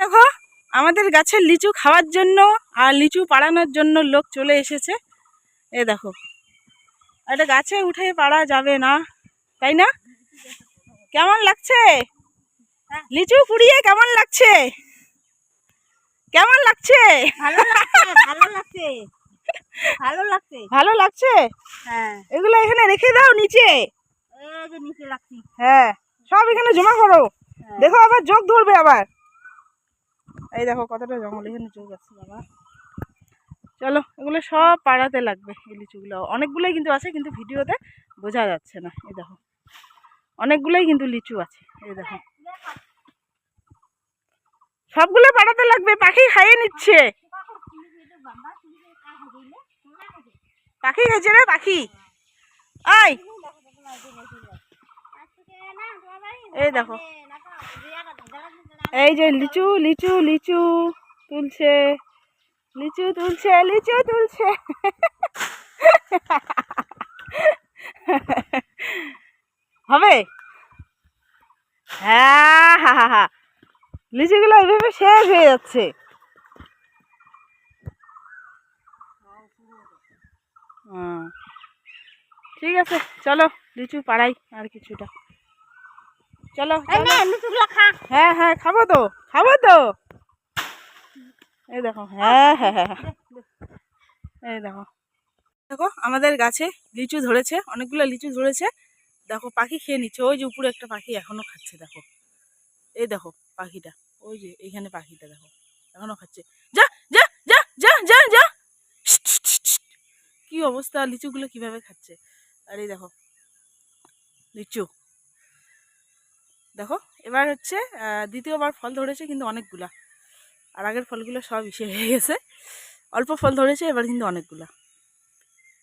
দেখো আমাদের গাছের লিচু খাওয়ার জন্য আর লিচু পাড়ানোর জন্য লোক চলে এসেছে। এ দেখো এটা গাছে উঠে পাড়া যাবে না তাই না? কেমন লাগছে? লিচু পুড়িয়ে কেমন লাগছে? কেমন লাগছে? ভালো লাগছে ভালো লাগছে ভালো লাগছে। ভালো লাগছে? হ্যাঁ। এগুলো এখানে রেখে দাও নিচে। নিচে রাখছি। হ্যাঁ সব এখানে জমা করো। হ্যাঁ। দেখো আবার যোগ ধরবে আবার। এই দেখো কতটা জঙ্গল এখানে যোগ আছে বাবা। চলো, এগুলো সব পাড়াতে লাগবে এই লিচুগুলো। অনেকগুলোই কিন্তু আছে, কিন্তু ভিডিওতে বোঝা যাচ্ছে না। এই দেখো, অনেকগুলোই কিন্তু লিচু আছে। এই দেখো, সবগুলো পাড়াতে লাগবে, পাখি খাইয়ে নিচ্ছে। পাখি খাইছে রে পাখি। এই দেখো এই যে লিচু লিচু লিচু তুলছে লিচু তুলছে লিচু তুলছে। হবে? হ্যাঁ হা হা হা। লিচুগুলো এইভাবে শেষ হয়ে যাচ্ছে। ঠিক আছে, চলো, লিচু পাড়াই আর কিছুটা। চলো হ্যাঁ হ্যাঁ খাব তো খাব তো। এই দেখো হ্যাঁ হ্যাঁ হ্যাঁ হ্যাঁ। এই দেখো। দেখো আমাদের গাছে লিচু ধরেছে অনেকগুলো লিচু ধরেছে। দেখো পাখি খেয়ে নিচ্ছে। ওই যে উপরে একটা পাখি এখনও খাচ্ছে দেখো। এই দেখো পাখিটা। ওই যে এইখানে পাখিটা দেখো। এখনও খাচ্ছে। যা যা যা যা যা যা। কি অবস্থা লিচুগুলো কীভাবে খাচ্ছে? আর এই দেখো লিচু। দেখো, এবার হচ্ছে দ্বিতীয়বার ফল ধরেছে কিন্তু অনেকগুলা। আর আগের ফলগুলো সব ইসে হয়ে গেছে। অল্প ফল ধরেছে, এবার কিন্তু অনেকগুলা।